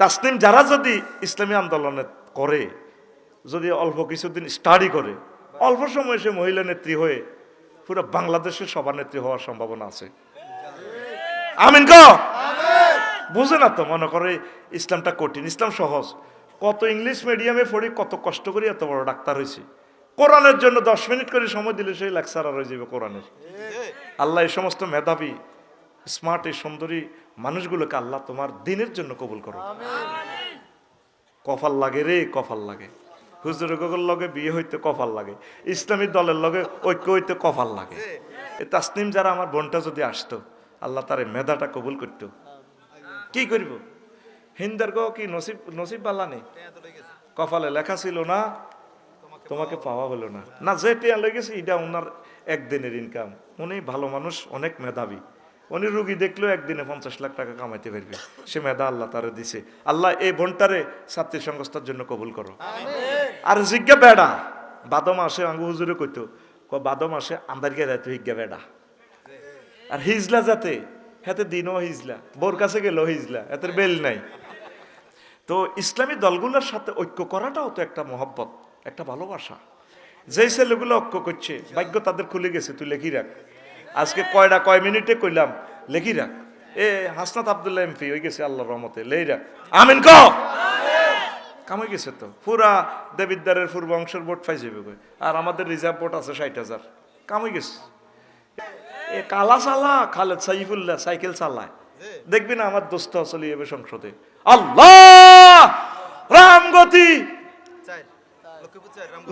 তাসনিম যারা যদি ইসলামী আন্দোলনে করে যদি অল্প কিছুদিন স্টাডি করে অল্প সময় সে মহিলা নেত্রী হয়ে পুরো বাংলাদেশের সভানেত্রী হওয়ার সম্ভাবনা আছে। আমিন ক? বুঝে না তো মনে করে ইসলামটা কঠিন। ইসলাম সহজ। কত ইংলিশ মিডিয়ামে পড়ি কত কষ্ট করি এত বড় ডাক্তার হয়েছি। কোরআনের জন্য দশ মিনিট করে সময় দিলে সেই লেকচারার হয়ে যাবে কোরআনের। আল্লাহ এই সমস্ত মেধাবী স্মার্ট এই সুন্দরী মানুষগুলোকে আল্লাহ তোমার দিনের জন্য কবুল করো কফাল লাগে রে কফাল লাগে। হুজুরের লগে বিয়ে হইতে কফাল লাগে। ইসলামী দলের লগে ঐক্য হইতে কফাল লাগে। তাসনিম যারা আমার বোনটা যদি আসতো আল্লাহ তার মেধাটা কবুল করতো। কি করব? হিন্দার গো কি নসিব নসিব বাল্লা নেই? কপালে লেখা ছিল না তোমাকে পাওয়া হলো না। না। যে টিয়া লেগেছে এটা ওনার একদিনের ইনকাম উনি ভালো মানুষ অনেক মেধাবী। উনি রুগী দেখলেও একদিনে পঞ্চাশ লাখ টাকা কামাইতে পারবে। সে মেধা আল্লাহ তারে দিছে। আল্লাহ এই বোনটারে ছাত্রী সংস্থার জন্য কবুল করো। আর জিজ্ঞা বেড়া বাদো মাসে আঙ্গু হুজুরে কইতো ক বাদো মাসে আন্দারকে তুই হিজ্ঞা বেড়া। আর হিজলা যাতে হাতে দিনও হিজলা বোর কাছে গেলেও হিজলা এতের বেল নাই। তো ইসলামী দলগুলোর সাথে ঐক্য করাটাও তো একটা মহব্বত একটা ভালোবাসা। যেই ছেলেগুলো ঐক্য করছে ভাগ্য তাদের খুলে গেছে তুই লেখি রাখ। আজকে কয়টা, কয় মিনিটে কইলাম? লেখি রাখ। এ, হাসনাত আবদুল্লাহ এমপি হয়ে গেছে আল্লাহর রহমতে, লেই রাখ। আমিন ক কামাই গেছে তো। পুরা দেবিদ্দারের পূর্ব অংশের ভোট পাই যাবে কই। আর আমাদের রিজার্ভ ভোট আছে ষাট হাজার। কামাই গেছে। এ, কালা চালা খালেদ সাইফুল্লাহ, সাইকেল চালায়। দেখবি না আমার দোস্ত চলে যাবে সংসদে। আল্লাহ! রামগতি!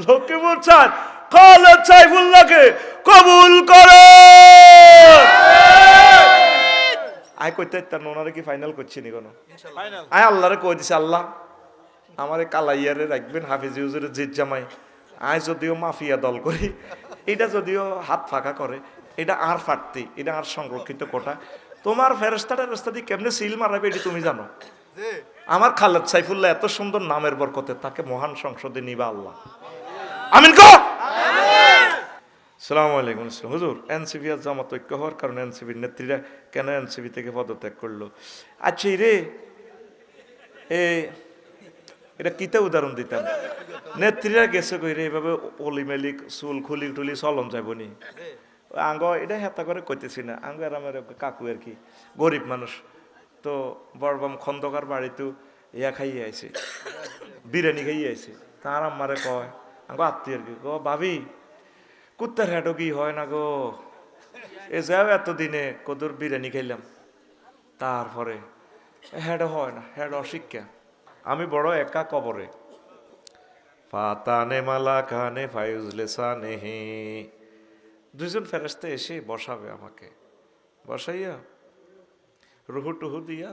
লক্ষ্মীপুর চার খালেদ সাইফুল্লাহকে কবুল করে। আয় কইতে তার ওনারে কি ফাইনাল করছি নি কোনো আয় আল্লাহরে কই দিছে আল্লাহ? আমারে কালাইয়ারে রাখবেন হাফিজ হুজুরের জিত জামাই। আয় যদিও মাফিয়া দল করি এটা যদিও হাত ফাঁকা করে এটা আর ফাটতি এটা আর সংরক্ষিত কোটা। তোমার ফেরস্তা টেরস্তা দিয়ে কেমনে সিল মারাবে এটি তুমি জানো। আমার খালেদ সাইফুল্লাহ এত সুন্দর নামের বরকতে তাকে মহান সংসদে নিবা আল্লাহ। আমিন কো সালাম আলাইকুম আসসালাম। হুজুর, এনসিপি আর জামাত ঐক্য হওয়ার কারণে এনসিপির নেত্রীরা কেন এনসিপি থেকে পদত্যাগ করল? আচ্ছা রে এ, এটা কিতা উদাহরণ দিতাম নেত্রীরা গেছে কইরে এইভাবে অলি মেলিক, চুল খুলি টুলি চলন যাবনি আঙ্গ, এটা হেতা করে কইতেছি না। আঙ্গ আর আমার কাকু আর কি, গরিব মানুষ। তো বড়বাম খন্দকার বাড়িতেও ইয়া খাইয়ে আইছে। বিরিয়ানি খাইয়ে আইছে। তার আমারে কয় আত্মীয় আর কি? গো ভাবি কুত্তার হেঁটো কি হয় না গো? এ যাও এতদিনে কদর বিরিয়ানি খাইলাম। তারপরে হেড হয় না হেড অশিক্ষা। আমি বড় একা কবরে। ফাতানে মালা খানে ফাইজলে সানেহি। দুজন ফেরেস্তে এসে বসাবে আমাকে। বসাইয়া রুহু টুহু দিয়া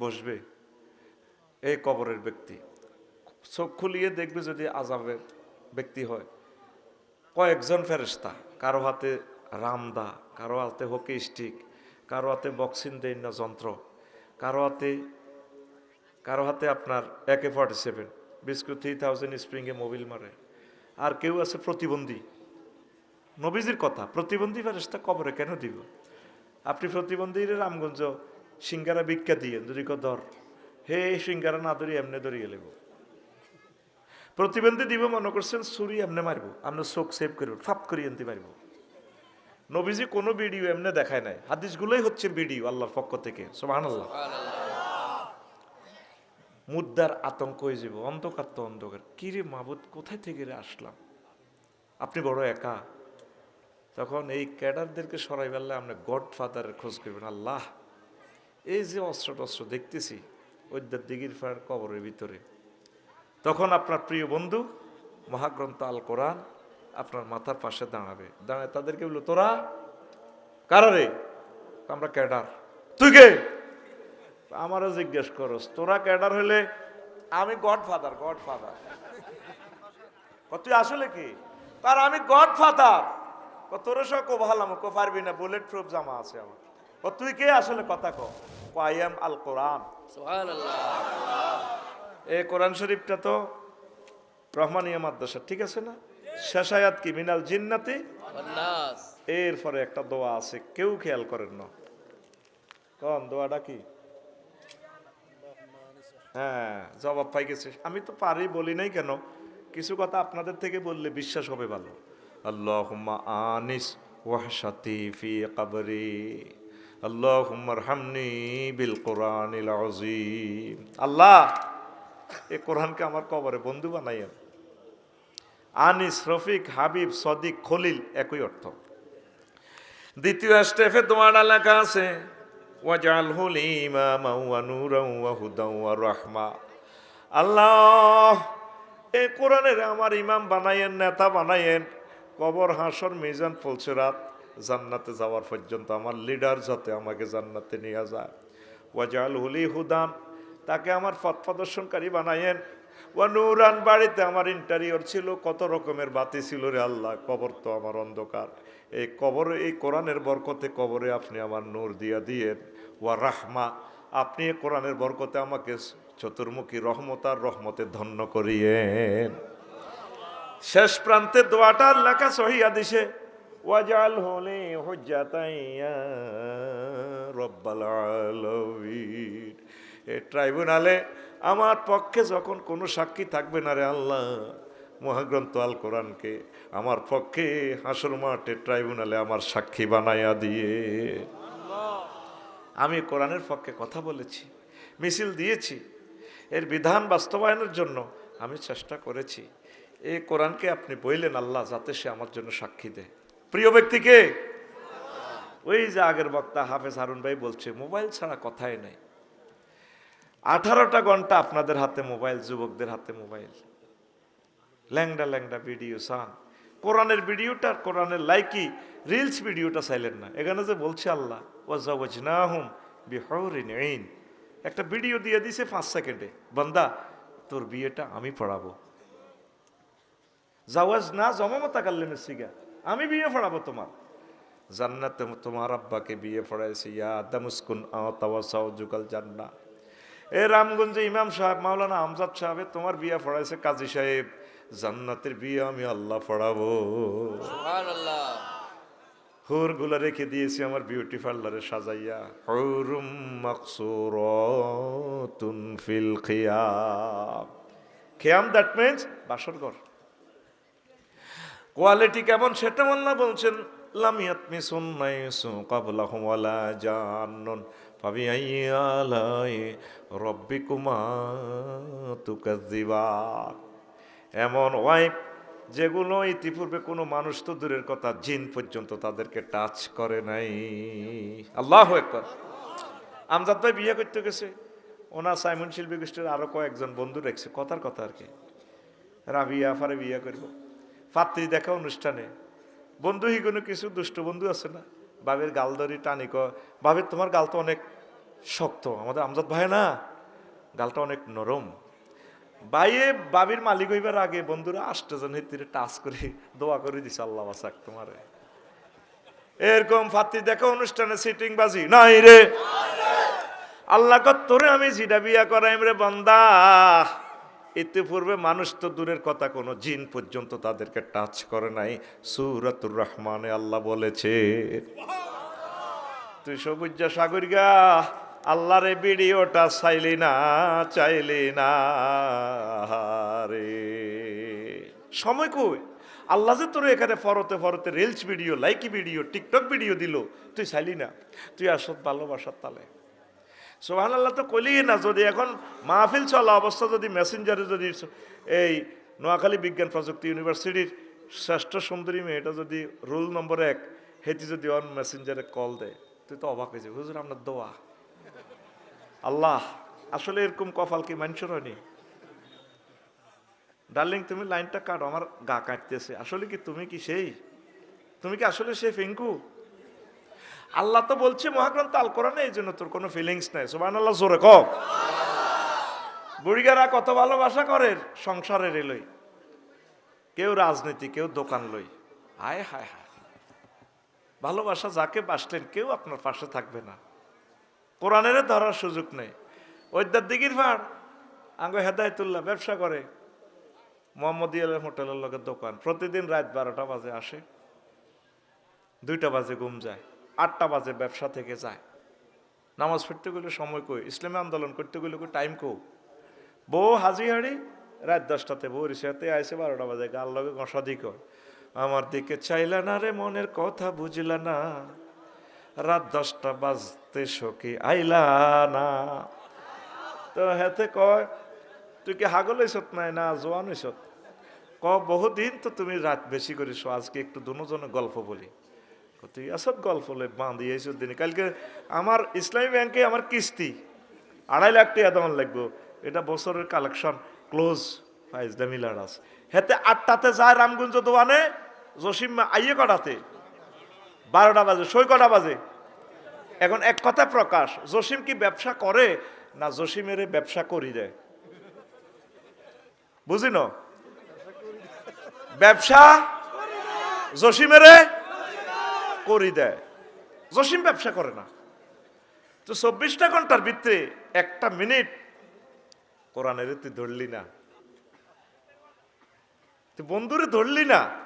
বসবে। এই কবরের ব্যক্তি। চোখ খুলিয়ে দেখবে যদি আজাবের ব্যক্তি হয়। কয়েকজন ফেরেস্তা কারও হাতে রামদা, কারও হাতে হকি স্টিক কারও হাতে বক্সিং দৈন্য যন্ত্র, কারও হাতে কারও হাতে আপনার AK forty seven biscuit three thousand স্প্রিংয়ে Mobil মারে। আর কেউ আছে প্রতিবন্ধী। নবীজির কথা, প্রতিবন্ধী ফেরেস্তা কবরে কেন দিব? আপনি প্রতিবন্ধীর রামগঞ্জ সিঙ্গারা ভিক্ষা দিয়ে যদি ধর, হে সিঙ্গারা না ধরি, এমনি ধরিয়ে লেব। প্রতিবন্ধী দিব, মনে করছেন ছুরি এমনি মারবো আপনার চোখ সেভ করব, ফাপ করি আনতে পারব নবীজি কোনো ভিডিও এমনি দেখায় নাই, হাদিসগুলোই হচ্ছে ভিডিও আল্লাহর পক্ষ থেকে সোহান আল্লাহ মুদ্রার আতঙ্ক হয়ে যাব অন্ধকার তো অন্ধকার, কিরে মাবুদ, কোথায় থেকে আসলাম? আপনি বড় একা তখন এই ক্যাডারদেরকে সরাই ফেললে আপনি গডফাদারের খোঁজ করবেন। আল্লাহ, এই যে অস্ত্র টস্ত্র দেখতেছি, ওইদার দিগির ফায়ার কবরের ভিতরে। তখন আপনার প্রিয় বন্ধু, মহাগ্রন্থ আল কোরআন আপনার মাথার পাশে দাঁড়াবে। দাঁড়ায় তাদেরকে বলল, তোরা কারা রে? আমরা ক্যাডার। তুই কে? আমারও জিজ্ঞেস করস, তোরা ক্যাডার হলে আমি গডফাদার গডফাদার। তুই আসলে কি? তার আমি গড ফাদার তোর সব ভালাম কো পারবি না বুলেট প্রুফ জামা আছে আমার। ও তুই কে আসলে কথা কো? আই এম আল কোরআন। এই কোরআন শরীফটা তো রহমানিয়া মাদ্রাসা ঠিক আছে না? শেষায়াত কি? মিনাল জিন্নাতি এরপরে একটা দোয়া আছে কেউ খেয়াল করেন না। কন দোয়াটা কি? হ্যাঁ জবাব পাই গেছে আমি তো পারি বলি নাই কেন? কিছু কথা আপনাদের থেকে বললে বিশ্বাস হবে ভালো। আল্লাহুম্মা আনিস ওয়াহশাতি ফি কবরি। আল্লাহুম্মা রহামনি বিল কোরআনিল আযীম। আল্লাহ এই কোরআনকে আমার কবরে বন্ধু বানাইয়েন। আনিস, রফিক, হাবিব, সদিক, খলিল একই অর্থ। দ্বিতীয় স্টেফে তোমার লেখা আছে ওয়াজালহু ইমামা ওয়া নূরাও ওয়া হুদাও ওয়া রাহমা। আল্লাহ এই কোরআনের আমার ইমাম বানাইয়েন, নেতা বানাইয়েন কবর হাসর মিজান ফুলসিরাত জান্নাতে যাওয়ার পর্যন্ত। আমার লিডার যাতে আমাকে জান্নাতে নিয়ে যায়। ওয়াজাল হুলি হুদান, তাকে আমার পথ প্রদর্শনকারী বানাইয়েন ওয়া নুরান, বাড়িতে আমার ইন্টারিয়র ছিল, কত রকমের বাতি ছিল রে আল্লাহ, কবর তো আমার অন্ধকার। এই কবরে, এই কোরআনের বরকতে কবরে আপনি আমার নূর দিয়া দিয়েন। ওয়া রাহমা, আপনি এই কোরআনের বরকতে আমাকে চতুর্মুখী রহমতার রহমতে ধন্য করিয়েন। শেষ প্রান্তে দোয়াটার লেখা সহিয়া দিছে। ওয়াজাল হলে হজ্জাতাইয়া রব্বাল আলামিন। এ ট্রাইব্যুনালে আমার পক্ষে যখন কোনো সাক্ষী থাকবে না রে আল্লাহ, মহাগ্রন্থ আল কোরআনকে আমার পক্ষে হাসর মাঠে ট্রাইব্যুনালে আমার সাক্ষী বানাইয়া দিয়ে। আমি কোরআনের পক্ষে কথা বলেছি, মিছিল দিয়েছি। এর বিধান বাস্তবায়নের জন্য আমি চেষ্টা করেছি। এই কোরআনকে আপনি বইলেন, আল্লাহ যাতে সে আমার জন্য সাক্ষী দেয়। প্রিয় ব্যক্তিকে ওই যে আগের বক্তা হাফেজ হারুন ভাই বলছে, মোবাইল ছাড়া কথাই নাই। আঠারোটা ঘণ্টা আপনাদের হাতে মোবাইল, যুবকদের হাতে মোবাইল। ল্যাংডা ল্যাংডা ভিডিও, সান। কোরআনের ভিডিওটা কোরআনের লাইকি, রিলস ভিডিওটা চাইলেন না। এখানে যে বলছে আল্লাহ ওয়াজ না হুম বিহরিন একটা ভিডিও দিয়ে দিছে পাঁচ সেকেন্ডে। বান্দা, তোর বিয়েটা আমি পড়াবো। জাওয়াজ না জমামতা কাল্লেমের সিগা। আমি বিয়ে পড়াবো তোমার। জান্নাতে তোমার আব্বাকে বিয়ে পড়াইছে ইয়া দামুসকুন আওয়াসাও যুগাল জান্না এ রামগঞ্জে ইমাম সাহেব মাওলানা আমজাদ সাহেব তোমার বিয়ে পড়াইছে কাজী সাহেব। জান্নাতের বিয়ে আমি আল্লাহ পড়াবো হুরগুলা রেখে দিয়েছি আমার বিউটি পার্লারে সাজাইয়া। হুরুম মাকসুরাতুন ফিল খিয়াম। খিয়াম দ্যাট মিন্স বাসর ঘর। কোয়ালিটি কেমন সেটা আল্লাহ বলছেন লামিয়াত মিসুন নাইসু কাবলাহুম ওয়ালা জান্নুন ফাবিআই আলাই রব্বিকুমা তুকাজ্জিবান এমন ওয়াইফ যেগুলো ইতিপূর্বে কোনো মানুষ তো দূরের কথা, জিন পর্যন্ত তাদেরকে টাচ করে নাই। আল্লাহ একবার আমজাদ ভাই বিয়ে করতে গেছে। ওনার সাইমন শিল্পী গোষ্ঠীর আরও কয়েকজন বন্ধু রেখেছে। কথার কথা আর কি। রাবিয়া ফারে বিয়ে করব। পাত্রী দেখা অনুষ্ঠানে। বন্ধু কোনো কিছু দুষ্ট বন্ধু আছে না? বাবের গাল ধরি টানি ক বাবের তোমার গাল তো অনেক শক্ত, আমাদের আমজাদ ভাই না? গালটা অনেক নরম। বাইয়ে বাবির মালিক হইবার আগে বন্ধুরা আষ্টজন হিতিরে টাচ করে দোয়া করে দিছে, আল্লাহ বাসাক তোমারে। এরকম ফাতি দেখা অনুষ্ঠানে সিটিং বাজি নাই রে, আল্লাহ তোরে আমি জিডা বিয়া করাইম রে বান্দা। ইতিপূর্বে মানুষ তো দূরের কথা কোনো জিন পর্যন্ত তাদেরকে টাচ করে নাই। সুরাতুর রহমানে আল্লাহ বলেছে। তুই সবুজা সাগর গা আল্লাহরে ভিডিওটা চাইলি না চাইলি না রে সময় কই? আল্লাহ যে তোর এখানে ফরতে ফরতে reels video Likee video TikTok video দিল তুই চাইলি না। তুই আসত ভালোবাসার তালে। সোহান আল্লাহ তো কইলি না, যদি এখন মাহফিল চলা অবস্থা, যদি মেসেঞ্জারে যদি এই নোয়াখালী বিজ্ঞান প্রযুক্তি ইউনিভার্সিটির শ্রেষ্ঠ সুন্দরী মেয়েটা যদি রুল নম্বর এক, হেতি যদি অন মেসেঞ্জারে কল দেয়, তুই তো অবাক হয়েছে হুজুর, আপনার দোয়া। আল্লাহ, আসলে এরকম কপাল কি মানুষের হয়নি? ডার্লিং তুমি লাইনটা কাটো, আমার গা কাটতেছে। আসলে কি তুমি কি সেই? তুমি কি আসলে সেই ফিঙ্কু? আল্লাহ তো বলছে, মহাগ্রন্থ আল কোরআনে এই জন্য তোর কোনো ফিলিংস নাই। সোবান আল্লাহ জোরে ক বুড়িগারা কত ভালোবাসা করে সংসারের এলই। কেউ রাজনীতি, কেউ দোকান লই। হায় হায় হায়। ভালোবাসা যাকে বাসলেন, কেউ আপনার পাশে থাকবে না। কোরআনের ধরার সুযোগ নেই। ওইদার দিঘির ভাড়, আঙ্গ হেদায়তুল্লাহ ব্যবসা করে। মোহাম্মদ ইয়ালের হোটেলের লোকের দোকান। প্রতিদিন রাত বারোটা বাজে আসে। দুইটা বাজে ঘুম যায়। আটটা বাজে ব্যবসা থেকে যায়। নামাজ পড়তে গেলে সময় কই? ইসলামী আন্দোলন করতে গেলে টাইম কো বউ হাজি হাড়ি, রাত দশটাতে বউ রিসাতে আইসে বারোটা বাজে, গাল লগে গসা দিক আমার দিকে চাইলা না রে, মনের কথা বুঝলা না। রাত দশটা বাজতে শোকে আইলা না। তো হেতে কয়, তুই কি হাগল হইছত নাই না জোয়ান হইছত ক বহুদিন তো তুমি রাত বেশি করিস আজকে একটু দুজনে গল্প বলি। তুই আসত গল্প বাঁধি এইসব দিন। কালকে আমার ইসলামী ব্যাংকে আমার কিস্তি আড়াই লাখ টাকা তেমন লাগবো। এটা বছরের কালেকশন ক্লোজ ফাইজদা মিলার আছে হেতে আটটাতে যায় রামগঞ্জ দোয়ানে জসিম আইয়ে কটাতে? বারোটা বাজে সই কটা বাজে? এখন এক কথা প্রকাশ জসিম কি ব্যবসা করে না জসিমের ব্যবসা করি দেয়? বুঝি ন ব্যবসা জসিমেরে করি দেয়। জসিম ব্যবসা করে না। তো চব্বিশটা ঘণ্টার ভিতরে একটা মিনিট কোরআনের তুই ধরলি না। তুই বন্ধুরে ধরলি না।